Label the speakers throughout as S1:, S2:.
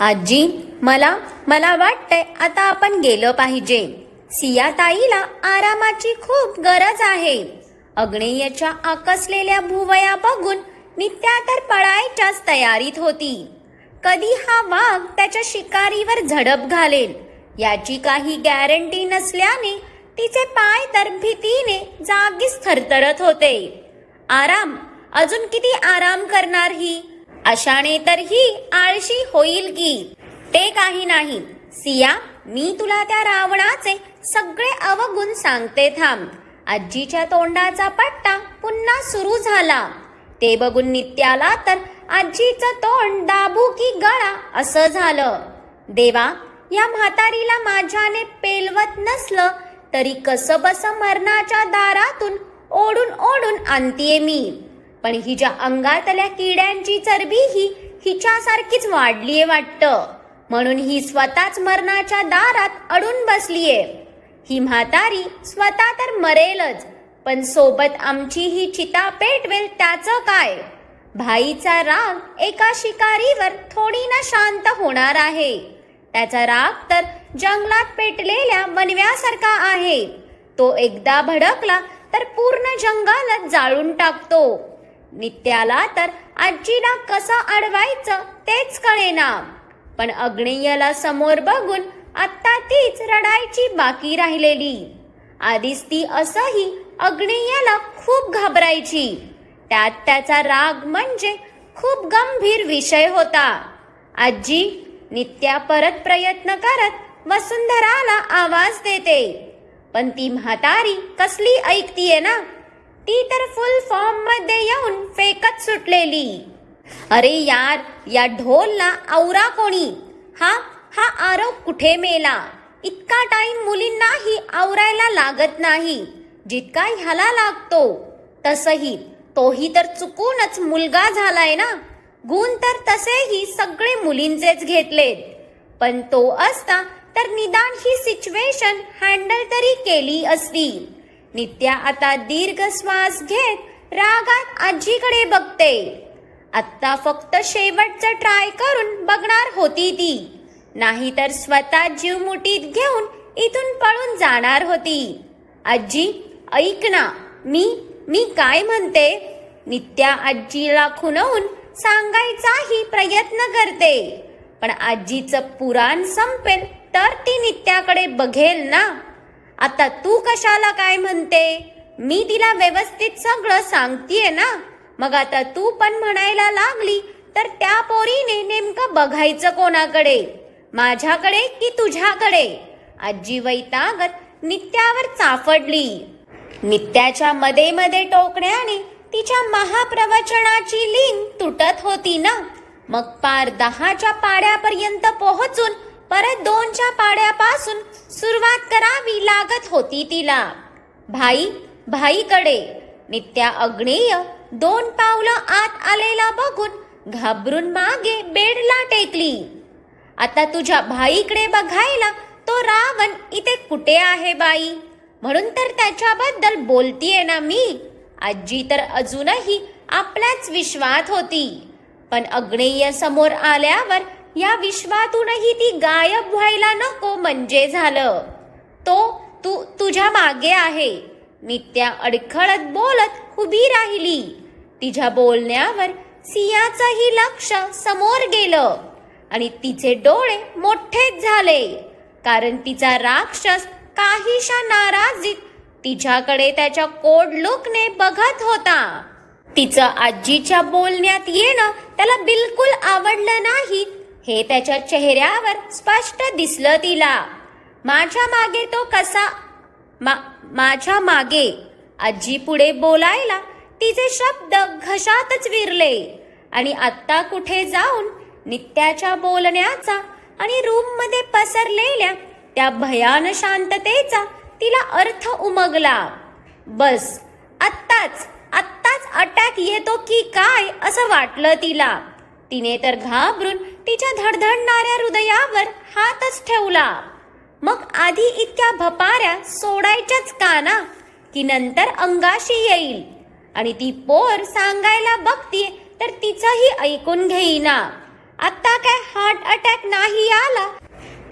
S1: आजी मला मला वाटतंय आता आपण गेलं पाहिजे. सिया ताईला आरामाची खूप गरज आहे. अग्नेयच्या आकसलेल्या भुवया बघून नित्या तर पळायच्याच तयारीत होती. कधी हा वाघ त्याच्या शिकारीवर झडप घालेल याची काही गॅरंटी नसल्याने तिचे पाय तर भीतीने जागीच थरथरत होते. आराम? अजून किती आराम करणार ही? अशाने तर ही आळशी होईल की ते काही नाही. सिया मी तुला त्या रावणाचे सगळे अवगुण सांगते थांब. आजीच्या तोंडाचा पट्टा पुन्हा सुरू झाला. ते बघून नित्याला तर आजीचं तोंड दाबू की गळा असं झालं. देवा या म्हातारीला माझ्याने पेलवत नसलं तरी कसं बस मरणाच्या दारातून ओढून ओढून आणतीये मी. पण हिच्या अंगातल्या किड्यांची चरबी ही हिच्यासारखीच वाढलीये वाटतं. म्हणून ही स्वतःच मरणाच्या दारात अडून बसलीये. ही म्हातारी स्वतः तर मरेलच पण सोबत आमची ही चिता पेटवेल त्याचं काय? भाईचा राग एका शिकारीवर थोडी ना शांत होणार आहे. त्याचा राग तर जंगलात पेटलेल्या वनव्यासारखा आहे. तो एकदा भडकला तर पूर्ण जंगलच जाळून टाकतो. नित्याला तर आजीला कसं अडवायचं तेच कळेना. पण अग्नेयला समोर बघून आत्ता तीच रडायची बाकी राहिलेली. आधीच ती असंही अग्नेयाला खूप घाबरायची. त्यात त्याचा राग म्हणजे खूप गंभीर विषय होता. आजी नित्या परत प्रयत्न करत वसुंधराला आवाज देते. पण ती म्हातारी कसली ऐकतीये ना? ती तर फुल फॉर्ममध्ये येऊन फेकत सुटलेली. अरे यार या ढोलला आवरा कोणी? हा हा आरोप कुठे मेला? इतका टाइम मुलींनाही आवरायला लागत नाही. जितका ह्याला लागतो तसही. तोही तर चुकूनच मुलगा झालाय ना? गुण तर तसेही सगळे मुलींचेच घेतलेत. पण तो असता तर निदान ही सिच्युएशन हँडल तरी केली असती. नित्या आता दीर्घ श्वास घेत रागात आजीकडे बघते. आत्ता फक्त शेवटचं ट्राय करून बघणार होती ती. नाहीतर स्वतः जीव मुठीत घेऊन इथून पळून जाणार होती. आजी ऐक ना मी मी काय म्हणते? नित्या आजीला खुनवून सांगायचाही प्रयत्न करते. पण आजीचं पुराण संपेल तर ती नित्याकडे बघेल ना? आता तू कशाला काय म्हणते? मी तिला व्यवस्थित सगळं सांगतीये ना? मग आता तू पण म्हणायला लागली तर त्या पोरीने नेमकं बघायचं कोणाकडे? माझ्याकडे की तुझ्याकडे? आजी वैतागत नित्यावर चाफडली. नित्याच्या मध्ये मध्ये टोकण्याने तिच्या महाप्रवचनाची लिंक तुटत होती ना? मग पार दहाच्या पाड्यापर्यंत पोहोचून परत दोनच्या पाड्यापासून सुरुवात करावी लागत होती तिला. भाई भाईकडे. नित्या अग्नेय दोन पावलं आत आलेला बघून घाबरून मागे बेडला टेकली. आता तुझ्या भाईकडे बघायला तो रावण इथे कुठे आहे बाई? म्हणून तर त्याच्याबद्दल बोलतीये ना मी. आजी तर अजूनही आपल्याच विश्वात होती. पण अग्नेय समोर आल्यावर या विश्वातूनही ती गायब व्हायला नको म्हणजे झालं. तो तू तुझ्या मागे आहे. नित्या अडखळत बोलत उभी राहिली. तिच्या बोलण्यावर सियाचंही लक्ष समोर गेलं आणि तिचे डोळे मोठेच झाले. कारण तिचा राक्षस काहीशा नाराजीत तिच्याकडे त्याच्या कोड लुकने बघत होता. तिचं आजीच्या बोलण्यात येणं त्याला बिलकुल आवडलं नाही. हे त्याच्या चेहऱ्यावर स्पष्ट दिसलं तिला. माझ्या मागे तो कसा? मा माझ्या मागे. आजी पुढे बोलायला तिचे शब्द घशातच विरले. आणि आत्ता कुठे जाऊन नित्याच्या बोलण्याचा आणि रूममध्ये पसरलेल्या त्या भयान शांततेचा तिला अर्थ उमगला. बस आत्ताच आत्ताच अटॅक येतो की काय असं वाटलं तिला. तिने तर घाबरून तिच्या धडधडणाऱ्या हृदयावर हातच ठेवला. मग आधी इतक्या भपाऱ्या सोडायच्याच का ना की नंतर अंगाशी येईल. आणि ती पोर सांगायला बघतीये तर तिचंही ऐकून घेईना. आता काय हार्ट अटॅक नाही आला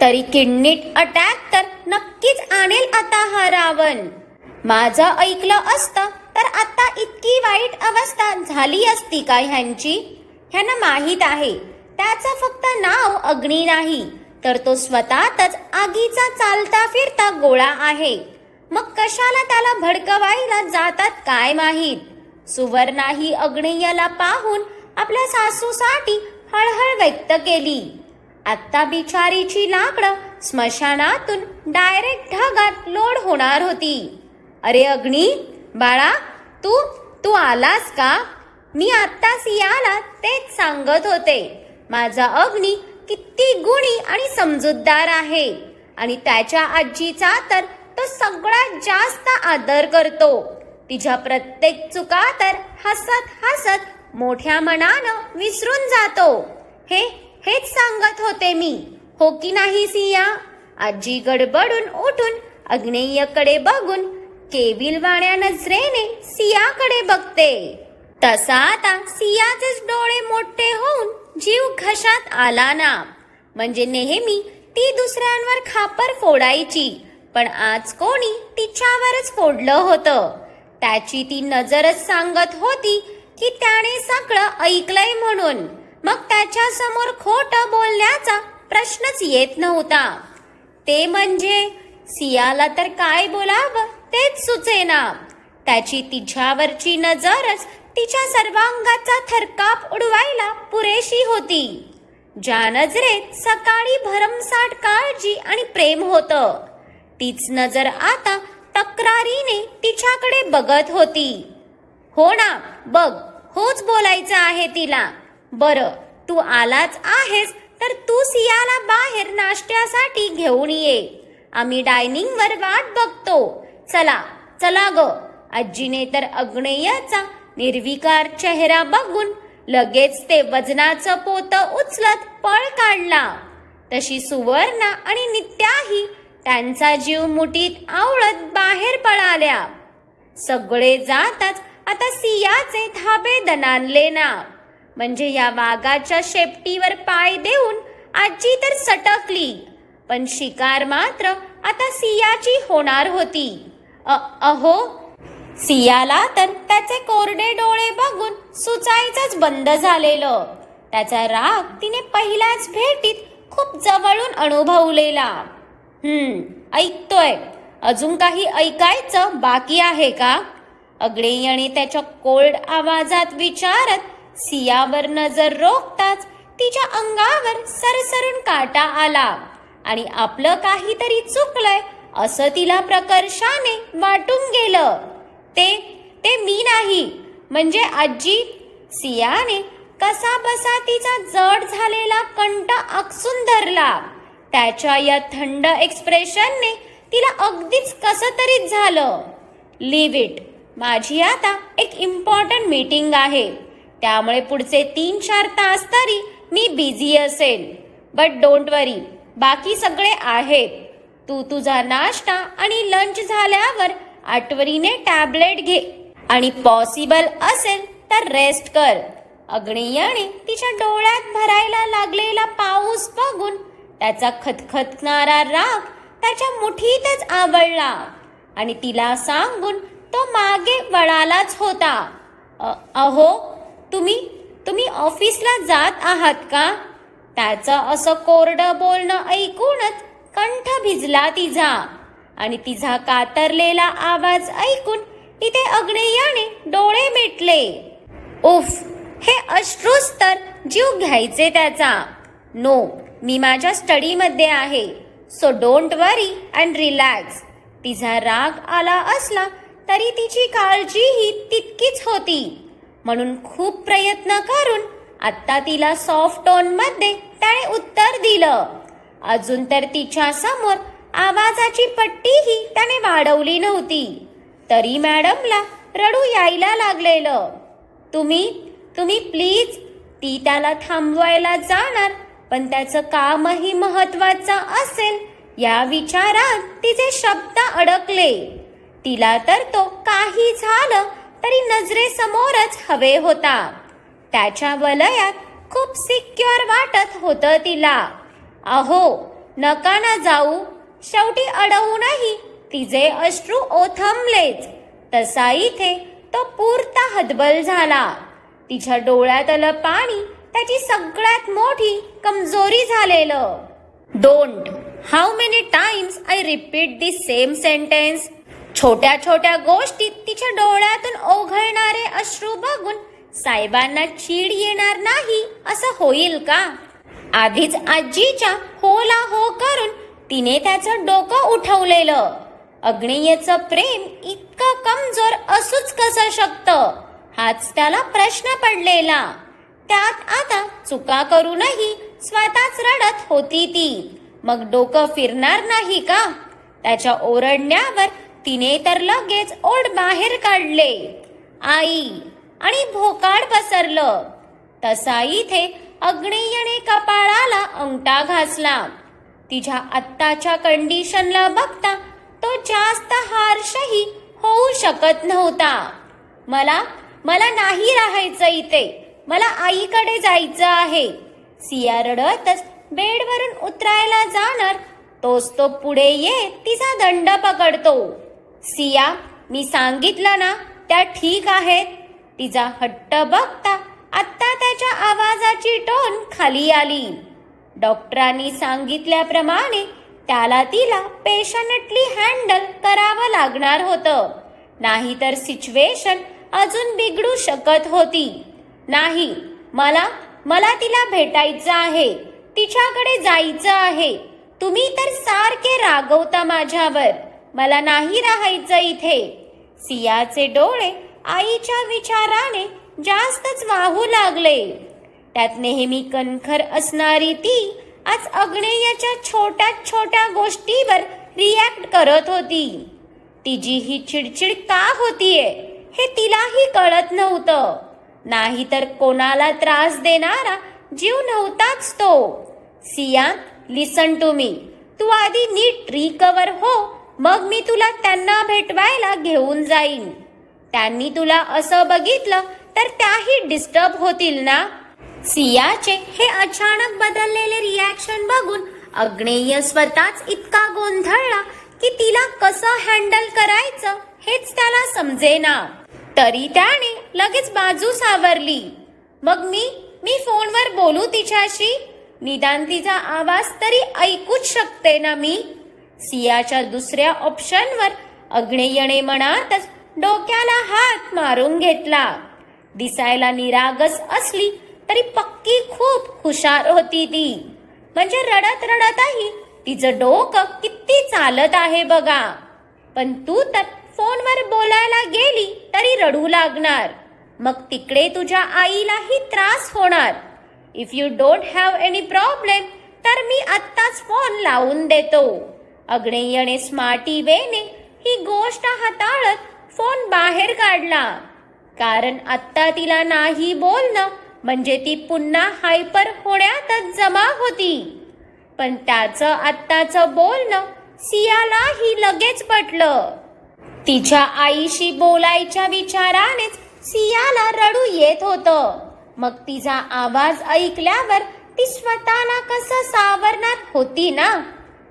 S1: तरी किडनीट अटॅक तर नक्कीच आणेल आता हा रावण. माझं ऐकलं असतं तर आता इतकी वाईट अवस्था झाली असती का ह्यांची? ह्यांना माहीत आहे. त्याचं फक्त नाव अग्नी नाही तर तो स्वतःतच आगीचा चालता फिरता गोळा आहे. मग कशाला त्याला भडकवायला जातात काय माहीत? सुवर्णाही अग्नेयाला पाहून आपल्या सासूसाठी हळहळ व्यक्त केली. आत्ता बिचारीची लाकडं स्मशानातून डायरेक्ट ढगात लोड होणार होती. अरे अग्नी बाळा तू तू आलास का? मी आत्ता सियाला तेच सांगत होते. माझा अग्नी किती गुणी आणि समजूतदार आहे. आणि त्याच्या आजीचा तर तो सगळ्यात जास्त आदर करतो. तिच्या प्रत्येक चुका तर हसत हसत मोठ्या मनानं विसरून जातो. हे हेच सांगत होते मी. हो की नाही सिया? आजी गडबडून उठून अग्नेयकडे बघून केविलवाण्या नजरेने सियाकडे बघते. तसा आता सियाचेच डोळे मोठे होऊन जीव घशात आला ना. म्हणजे नेहमी ती दुसऱ्यांवर खापर फोडायची पण आज कोणी तिच्यावरच फोडलं होतं. त्याची ती नजरच सांगत होती की त्याने सगळं ऐकलंय म्हणून. मग त्याच्यासमोर खोट बोलण्याचा प्रश्नच येत नव्हता. ते म्हणजे सियाला तर काय बोलावं तेच सुचेना. त्याची तिच्यावरची नजरच तिच्या सर्वांगाचा थरकाप उडवायला पुरेशी होती. ज्या नजरेत सकाळी भरमसाठ काळजी आणि प्रेम होतं तीच नजर आता तक्रारीने तिच्याकडे बघत होती. हो ना बघ होच बोलायचं आहे तिला. बरं तू आलाच आहेस तर तू सियाला बाहेर नाश्त्यासाठी घेऊन ये. आम्ही डायनिंग वर वाट बघतो. चला चला ग. आजीने तर अग्नेयाचा निर्विकार चेहरा बघून लगेच ते वजनाचं पोत उचलत पळ काढला. तशी सुवर्णा आणि नित्याही त्यांचा जीव मुठीत आवळत बाहेर पळाल्या. सगळे जाताच आता सियाचे धाबे दणानले ना. म्हणजे या वाघाच्या शेपटीवर पाय देऊन आजी तर सटकली. पण शिकार मात्र आता सियाची होणार होती. अ- अहो सियाला तर त्याचे कोरडे डोळे बघून सुचायचंच बंद झालेलं. त्याचा राग तिने पहिल्याच भेटीत खूप जवळून अनुभवलेला. हम्म ऐकतोय. अजून काही ऐकायचं बाकी आहे का? अग्नेयाने त्याच्या कोल्ड आवाजात विचारत सियावर नजर रोखताच तिच्या अंगावर सरसरून काटा आला. आणि आपलं काहीतरी चुकलंय असं तिला प्रकर्षाने वाटून गेलं. ते ते मी नाही. म्हणजे आजी सियाने कसा बसा तिचा जड झालेला कंठ आकसून धरला. त्याच्या या थंड एक्सप्रेशनने तिला अगदीच कसं तरीच झालं. लिव्ह इट माझी आता एक इम्पॉर्टंट मीटिंग आहे. त्यामुळे पुढचे तीन चार तास तरी मी बिझी असेल. बट डोंट वरी बाकी सगळे आहेत. तू तुझा नाश्ता आणि लंच झाल्यावर आठवणीने टॅबलेट घे. आणि पॉसिबल असेल तर रेस्ट कर. अग्नेयाने तिच्या डोळ्यात भरायला लागलेला पाऊस बघून त्याचा खतखतणारा राग त्याच्या मुठीतच आवडला आणि तिला सांगून तो मागे वळालाच होता. अहो तुम्ही तुम्ही ऑफिसला जात आहात का? त्याचं असं कोरडं बोलणं ऐकूनच कंठ भिजला तिचा. आणि तिचा कातरलेला आवाज ऐकून तिथे अग्नेयाने डोळे मिटले. उफ हे अश्रूस तर जीव घ्यायचे त्याचा. नो मी माझ्या स्टडीमध्ये आहे. So don't worry and relax. तिचा राग आला असला तरी तिची काळजीही तितकीच होती. म्हणून खूप प्रयत्न करून आता तिला सॉफ्ट टोनमध्ये त्याने उत्तर दिलं. अजून तर तिच्या समोर आवाजाची पट्टीही त्याने वाढवली नव्हती. तरी मॅडमला रडू यायला लागलेलं. तुम्ही तुम्ही प्लीज ती त्याला थांबवायला जाणार पण त्याचं कामही महत्वाचं असेल या विचारात तिचे शब्द अडकले. तिला तर तो काही झालं तरी नजरेसमोरच हवे होता. त्याच्या वलयात खूप सिक्युअर वाटत होतं तिला. अहो नका ना जाऊ. शेवटी अडवूनही तिचे अश्रू ओथंबलेच. तसा इथे तो पुरता हतबल झाला. तिच्या डोळ्यात आलं पाणी त्याची सगळ्यात मोठी कमजोरी झालेलं. Don't how many times I repeat the same sentence छोट्या छोट्या गोष्टीत तिच्या डोळ्यातून ओघळणारे अश्रू बघून साहेबांना चीड येणार नाही असं होईल का? आधीच आजीच्या होला हो करून तिने त्याचं डोकं उठवलेलं. अग्नेयचं प्रेम इतकं कमजोर असूच कसं शकतं? हाच त्याला प्रश्न पडलेला. त्यात आता चुका करूनही स्वतःच रडत होती ती. मग डोकं फिरणार नाही का? त्याच्या ओरडण्यावर तिने तर लगेच ओढ बाहेर काढले. आई! आणि भोकाड पसरलं. तसा इथे अग्नेयने कपाळाला अंगठा घासला. तिच्या आत्ताच्या कंडिशनला बघता तो जास्त हार्शही होऊ शकत नव्हता. मला मला नाही राहायचं इथे. मला आईकडे जायचं आहे. सिया रडतच बेडवरून उतरायला जाणार तोच तो पुढे ये तिचा दंड पकडतो. सिया मी सांगितलं ना त्या ठीक आहेत. तिचा हट्ट बघता आत्ता त्याच्या आवाजाची टोन खाली आली. डॉक्टरांनी सांगितल्याप्रमाणे त्याला तिला पेशंटली हँडल करावं लागणार होतं. नाहीतर सिच्युएशन अजून बिघडू शकत होती. नाही मला मला तिला भेटायचं आहे. तिच्याकडे जायचं आहे. तुम्ही तर सारखे रागवता माझ्यावर. मला नाही राहायचं इथे. सियाचे डोळे आईच्या विचाराने जास्तच वाहू लागले. त्यात नेहमी कणखर असणारी ती आज अग्नेयाच्या छोट्या छोट्या गोष्टीवर रिॲक्ट करत होती. तिची ही चिडचिड का होतीये हे तिलाही कळत नव्हतं. नाहीतर कोणाला त्रास देणारा जीव नव्हताच तो. सिया लिसन टू मी तू आधी नीट रिकवर हो मग मी तुला त्यांना भेटवायला घेऊन जाईन. त्यांनी तुला असं बघितलं तर त्याही डिस्टर्ब होतील ना? सियाचे हे अचानक बदललेले रिॲक्शन बघून अग्नेय स्वतःच इतका गोंधळला की तिला कसं हँडल करायचं हेच त्याला समजेना. तरी त्याने लगेच बाजू सावरली. मग मी मी फोनवर बोलू तिच्याशी? निदान तिचा आवाज तरी ऐकूच शकते ना मी. सियाच्या दुसऱ्या ऑप्शनवर अग्नेयने मनातच डोक्याला हात मारून घेतला. दिसायला निरागस असली तरी पक्की खूप हुशार होती ती. म्हणजे रडत रडतही तिचं डोकं किती चालत आहे बघा. पण तू तर फोनवर बोलायला गेली तरी रडू लागणार. मग तिकडे तुझ्या आईलाही त्रास होणार. If you don't have any problem तर मी आत्ताच फोन लावून देतो. अग्नेयने स्मार्टी वेने ही गोष्ट हाताळत फोन बाहेर काढला. कारण आत्ता तिला नाही बोलणं म्हणजे ती पुन्हा हायपर होण्यातच जमा होती. पण त्याचं आत्ताचं बोलणं सियालाही लगेच पटलं. तिच्या आईशी बोलायच्या विचारानेच सियाला रडू येत होतं. मग तिचा आवाज ऐकल्यावर ती स्वतःला कसं सावरणार होती ना?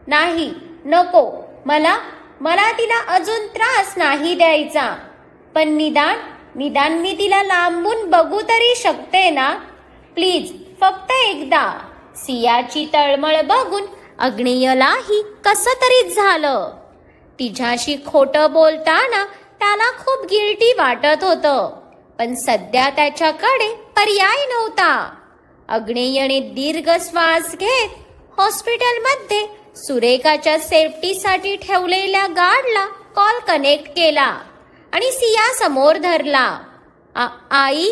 S1: नाही नको. मला मला तिला अजून त्रास नाही द्यायचा. पण निदान निदान मी तिला लांबून बघू तरी शकते ना? प्लीज फक्त एकदा. सियाची तळमळ बघून अग्नेयलाही कसं तरी झालं. तिच्याशी खोटं बोलताना त्याला खूप गिल्टी वाटत होतं. पण सध्या त्याच्याकडे पर्याय नव्हता. अग्नेयने दीर्घ श्वास घेत हॉस्पिटलमध्ये सुरेखाच्या सेफ्टीसाठी ठेवलेल्या गार्डला कॉल कनेक्ट केला. आणि सिया समोर धरला. आ- आई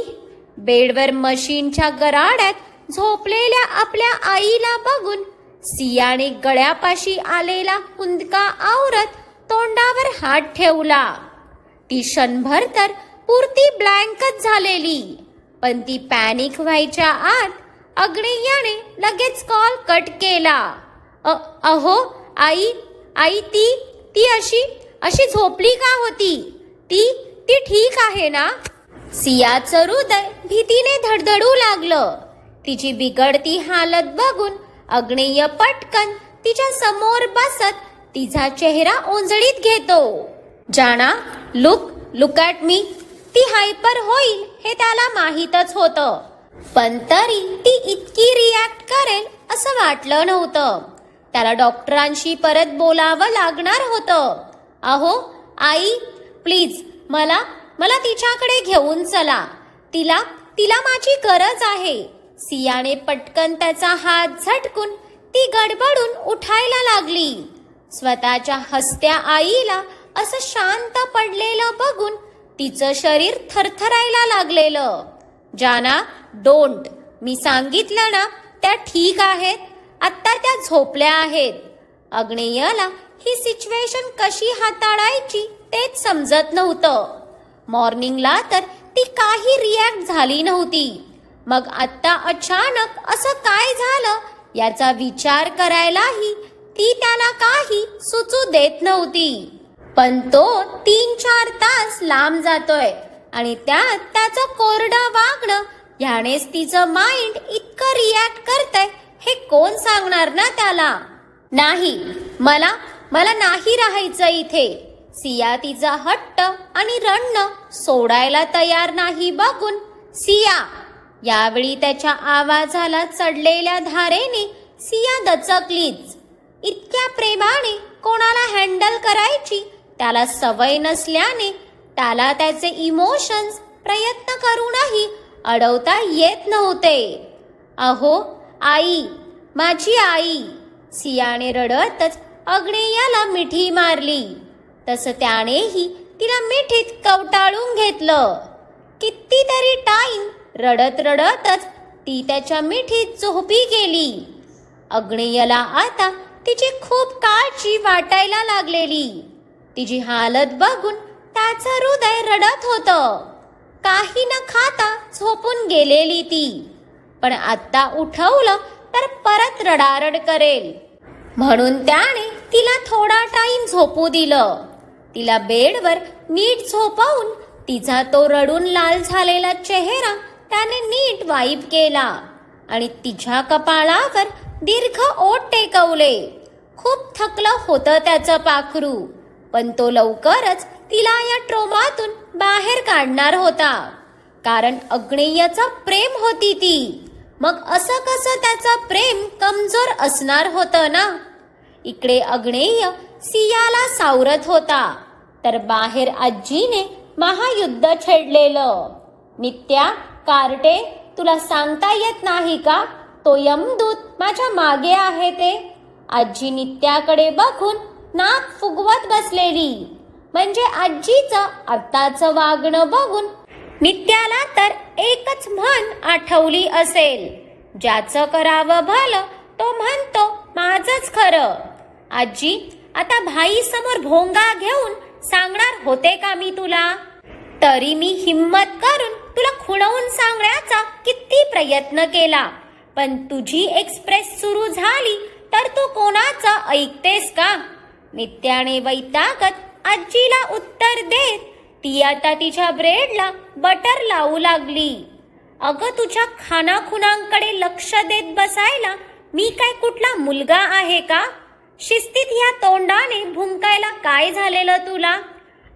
S1: बेडवर मशीनच्या गराड्यात झोपलेल्या आपल्या आईला बघून सियाने गळ्यापाशी आलेला हुंदका आवरत तोंडावर हात ठेवला. ती क्षणभर तर पुरती ब्लँकच झालेली पण ती पॅनिक व्हायच्या आत अग्नेयाने लगेच कॉल कट केला. अ- अहो आई आई ती ती अशी अशी झोपली का होती? ती ती ठीक आहे ना? सियाचं हृदय भीतीने धडधडू लागलं. तिची बिघडती हालत बघून अग्नेय पटकन तिच्या समोर बसत तिचा चेहरा ओंजळीत घेतो. जाणा लुक लुक ॲट मी. ती हायपर होईल हे त्याला माहीतच होतं. पण तरी ती इतकी रिॲक्ट करेल असं वाटलं नव्हतं. त्याला डॉक्टरांशी परत बोलावं लागणार होतं. अहो आई प्लीज मला मला तिच्याकडे घेऊन चला. तिला तिला माझी गरज आहे. सियाने पटकन त्याचा हात झटकून ती गडबडून उठायला लागली. स्वतःच्या हसत्या आईला असं शांत पडलेलं बघून तिचं शरीर थरथरायला लागलेलं. जाना डोंट. मी सांगितलं ना त्या ठीक आहेत. आत्ता त्या झोपल्या आहेत. अग्नेयला ही सिच्युएशन कशी हाताळायची? तेच समजत नव्हतं. मॉर्निंगला तर ती काही रिॲक्ट झाली नव्हती. मग आत्ता अचानक असं काय झालं याचा विचार करायलाही ती त्याला काही सुचू देत नव्हती. पण तो तीन चार तास लांब जातोय आणि त्यात त्याचं कोरडं वागणं ह्यानेच तिचं माइंड इतकं रिॲक्ट करतय हे कोण सांगणार ना त्याला? नाही मला मला नाही राहायचं इथे. सिया तिचा हट्ट आणि रडणं सोडायला तयार नाही बघून सिया यावेळी त्याच्या आवाजाला चढलेल्या धारेने सिया दचकलीच. इतक्या प्रेमाने कोणाला हँडल करायची त्याला सवय नसल्याने त्याला त्याचे इमोशन्स प्रयत्न करूनही अडवता येत नव्हते. अहो आई माझी आई सियाने रडतच अग्नेयाला मिठी मारली. तसं त्यानेही तिला मिठीत कवटाळून घेतलं. कितीतरी टाईम रडत रडतच ती त्याच्या मिठीत झोपी गेली. अग्नेयला आता तिची खूप काळजी वाटायला लागलेली. तिची हालत बघून त्याचं हृदय रडत होतं. काही न खाता झोपून गेलेली ती. पण आत्ता उठवलं तर परत रडारड करेल. म्हणून त्याने तिला थोडा टाईम झोपू दिलं. तिला बेडवर नीट झोपवून तिचा तो रडून लाल झालेला चेहरा त्याने नीट वाईप केला आणि तिच्या कपाळावर दीर्घ ओट टेकवले. खूप थकलं होतं त्याचं पाखरू पण तो लवकरच तिला या ट्रोमातून बाहेर काढणार होता. कारण अग्नेयचं प्रेम होती ती. मग असं कसं त्याचं प्रेम कमजोर असणार होतं ना? इकडे अग्नेय सियाला सावरत होता. तर बाहेर आजीने महायुद्ध छेडलेलं. नित्या कार्टे तुला सांगता येत नाही का? तो यमदूत माझ्या मागे आहे ते. आजी नित्याकडे बघून नाक फुगवत बसलेली. म्हणजे आजीचं आत्ताचं वागणं बघून नित्याला तर एकच म्हण आठवली असेल. ज्याचं करावं भलं तो म्हणतो माझच खरं. आजी आता भाई समोर भोंगा घेऊन सांगणार होते का मी तुला? तरी मी हिम्मत करून तुला खुणवून सांगण्याचा किती प्रयत्न केला. पण तुझी एक्सप्रेस सुरू झाली तर तू कोणाचं ऐकतेस का? नित्याने वैतागत आजीला उत्तर देत ती आता तिच्या ब्रेडला बटर लावू लागली. अगं तुझ्या खानाखुणांकडे लक्ष देत बसायला मी काय कुठला मुलगा आहे का? शिस्तीत ह्या तोंडाने भुंकायला काय झालेलं तुला?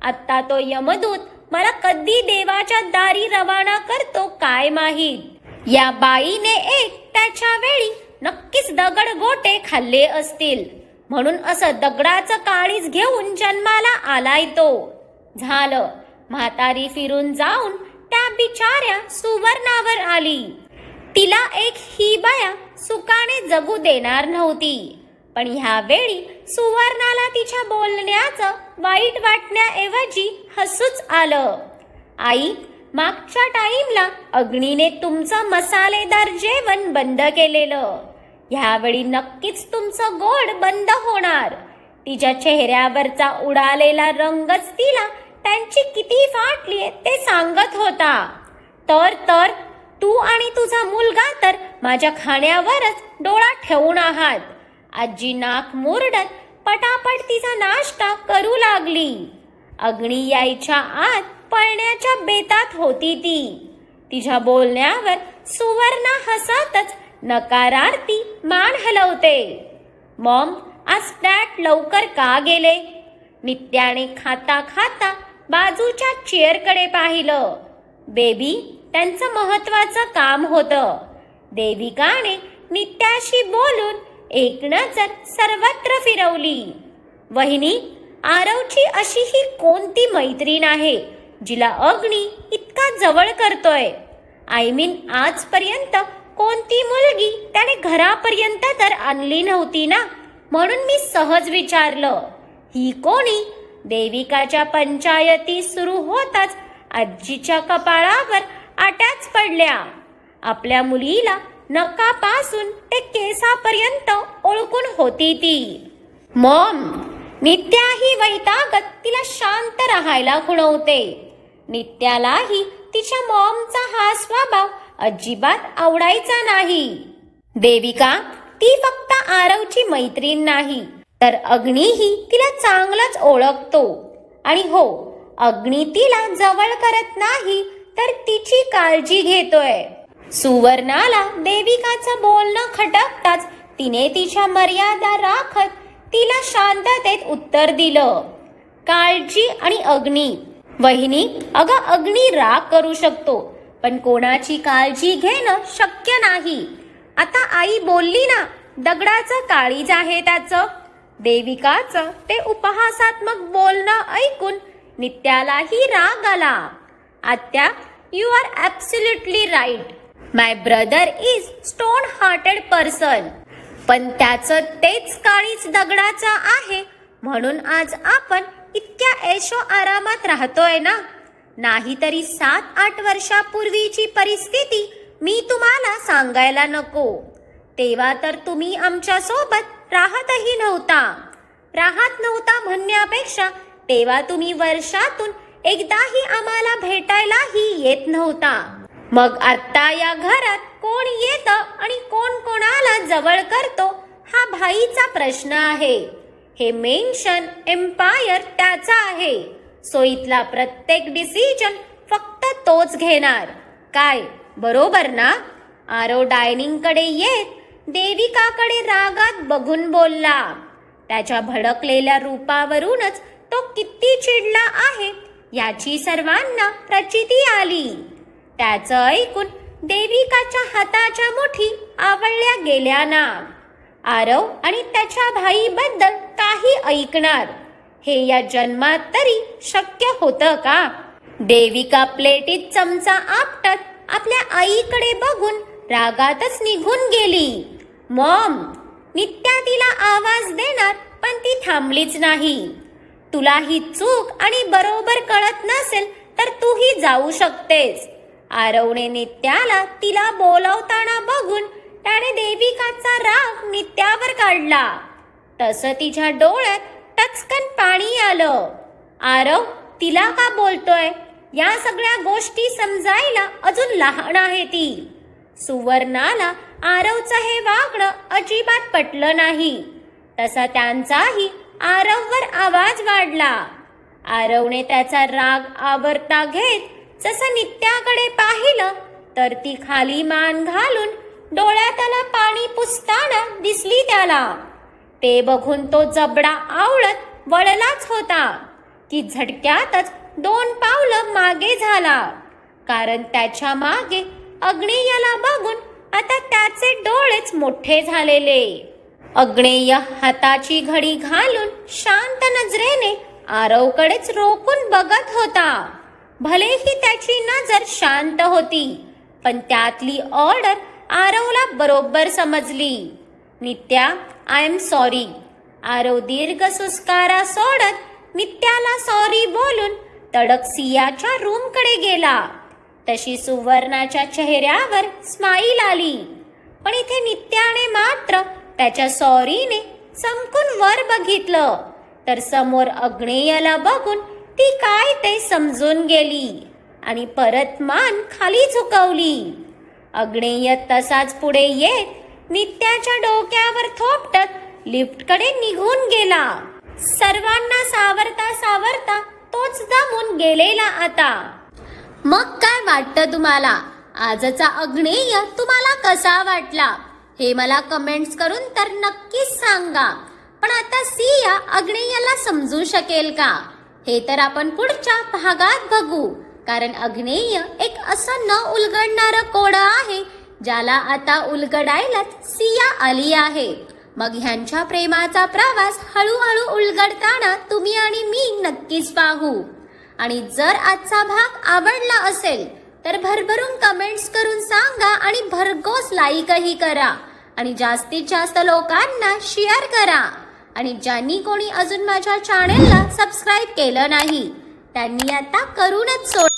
S1: आत्ता तो यमदूत मला कधी देवाच्या दारी रवाना करतो काय माहीत? या बाईने एक त्याच्या वेळी नक्कीच दगड गोटे खाल्ले असतील. म्हणून असं दगडाचं काळीज घेऊन जन्माला आलाय तो. झालं. म्हातारी फिरून जाऊन त्या बिचाऱ्या सुवर्णावर आली. तिला एक ही बाया सुकाने जगू देणार नव्हती. पण ह्यावेळी सुवर्णाला तिच्या बोलण्याचं वाईट वाटण्याऐवजी हसूच आलं. आई मागच्या टाईमला अग्नीने तुमचं मसालेदार जेवण बंद केलेलं. ह्यावेळी नक्कीच तुमचं गोड बंद होणार. तिच्या चेहऱ्यावरचा उडालेला रंगच तिला त्यांची किती फाटली ते सांगत होता. तर तर तू आणि तुझा मुलगा तर माझ्या खाण्यावरच डोळा ठेवून आहात. आजी नाक मुरडत पटापट तिचा नाश्ता करू लागली. अग्नी यायच्या आत पळण्याच्या बेतात होती ती. तिच्या बोलण्यावर सुवर्ण हसतच नकारार्थी मान हलवते. मॉम आज फ्लॅट लवकर का गेले? नित्याने खाता खाता बाजूच्या चेअरकडे पाहिलं. बेबी त्यांचं महत्वाचं काम होतं. देविकाने नित्याशी बोलून एक नजर सर्वत्र फिरवली. वहिनी आरवची अशी ही कोणती मैत्रीण आहे जिला अग्नी इतका जवळ करतोय? आय मीन आजपर्यंत कोणती मुलगी त्याने घरापर्यंत तर आणली नव्हती ना? म्हणून मी सहज विचारलं ही कोणी? देविकाच्या पंचायती सुरू होताच आजीच्या कपाळावर आट्याच पडल्या. आपल्या मुलीला नकापासून ते केसापर्यंत ओळखून होती ती. मॉम नित्याही वैतागत तिला शांत राहायला खुणवते. नित्यालाही तिच्या मॉमचा हा स्वभाव अजिबात आवडायचा नाही. देविका ती फक्त आरवची मैत्रीण नाही तर अग्नीही तिला चांगलंच ओळखतो. आणि हो अग्नी तिला जवळ करत नाही तर तिची काळजी घेतोय. सुवर्णाला देविकाचं बोलणं खटकताच तिने तिच्या मर्यादा राखत तिला शांततेत उत्तर दिलं. काळजी आणि अग्नी. वहिनी अगं अग्नी राग करू शकतो पण कोणाची काळजी घेणं शक्य नाही. आता आई बोलली ना दगडाचं काळीज आहे त्याचं. देविकाचं ते उपहासात्मक बोलणं ऐकून नित्यालाही राग आला. आत्या you are absolutely right my brother is stone hearted person पण त्याचं तेच काळीच दगडाचं आहे. म्हणून आज आपण इतक्या ऐशो आरामात राहतोय ना? नाहीतरी सात आठ वर्षापूर्वीची परिस्थिती मी तुम्हाला सांगायला नको. तेव्हा तर तुम्ही आमच्यासोबत राहतही नव्हता. राहत नव्हता म्हणण्यापेक्षा तेव्हा तुम्ही वर्षातून एकदाही आम्हाला भेटायलाही येत नव्हता. मग आत्ता या घरात कोण येतं आणि कोण कोणाला जवळ करतो हा भाईचा प्रश्न आहे. हे मेन्शन एम्पायर त्याचा आहे. सो इथला प्रत्येक डिसिजन फक्त तोच घेणार. काय? बरोबर ना? आरो डायनिंगकडे येत देविकाकडे रागात बघून बोलला. त्याच्या भडकलेल्या रूपावरूनच तो किती चिडला आहे याची सर्वांना प्रचिती आली. त्याचं ऐकून देविकाच्या हाताच्या मुठी आवळल्या गेल्या ना. आरव आणि त्याच्या भाईबद्दल काही ऐकणार. हे या जन्मात तरी शक्य होतं का? देविका प्लेटीत चमचा आपटत आपल्या आईकडे बघून रागातच निघून गेली. मॉम नित्या तिला आवाज देणार पण ती थांबलीच नाही. तुला ही चूक आणि बरोबर कळत नसेल तर तूही जाऊ शकतेस. आरवने नित्याला तिला बोलवताना बघून त्याने देविकाचा राग नित्यावर काढला. तसं तिच्या डोळ्यात टचकन पाणी आलं. आरव तिला का बोलतोय? या सगळ्या गोष्टी समजायला अजून लहान आहे ती. सुवर्णाला आरवचं हे वागणं अजिबात पटलं नाही. तसा त्यांचाही आरववर आवाज वाढला. आरवने त्याचा राग आवरता घेत जसं नित्याकडे पाहिलं तर ती खाली मान घालून डोळ्यातला पाणी पुसताना दिसली त्याला. ते बघून तो जबडा आवळत वळलाच होता की झटक्यातच दोन पावलं मागे झाला. कारण त्याच्यामागे अग्नेयाला बघून आता त्याचे डोळेच मोठे झालेले. अग्नेय हाताची घडी घालून शांत नजरेने आरवकडेच रोखून बघत होता. भलेही त्याची नजर शांत होती पण त्यातली ऑर्डर आरवला बरोबर समजली. Nitya I am sorry. Aarav दीर्घ सुस्कारा सोडत नित्याला सॉरी बोलून तडक सियाच्या रूमकडे गेला. तशी सुवर्णाच्या चेहऱ्यावर स्माईल आली. पण इथे नित्याने मात्र त्याच्या सॉरीने चमकून वर बघितलं. तर समोर अग्नेयाला बघून ती काय ते समजून गेली आणि परत मान खाली झुकवली. अग्नेय तसाच पुढे येत नित्याच्या डोक्यावर थोपटत लिफ्टकडे निघून गेला. सर्वांना सावरता सावरता तोच दमून गेलेला आता. मग काय वाटतं तुम्हाला? आजचा अग्नेय तुम्हाला कसा वाटला? हे मला कमेंट्स करून तर नक्कीच सांगा. पण आता सिया अग्नेयाला समजू शकेल का? हे तर आपण पुढच्या भागात बघू. कारण अग्नेय एक असं न उलगडणारं कोड आहे ज्याला आता उलगडायलाच सिया आली आहे. मग ह्यांच्या प्रेमाचा प्रवास हळूहळू उलगडताना तुम्ही आणि मी नक्कीच पाहू. आणि जर आजचा भाग आवडला असेल तर भरभरून कमेंट्स करून सांगा आणि भरघोस लाईकही करा. आणि जास्तीत जास्त लोकांना शेअर करा. आणि ज्यांनी कोणी अजून माझ्या चॅनेलला सबस्क्राईब केलं नाही त्यांनी आता करूनच सोडा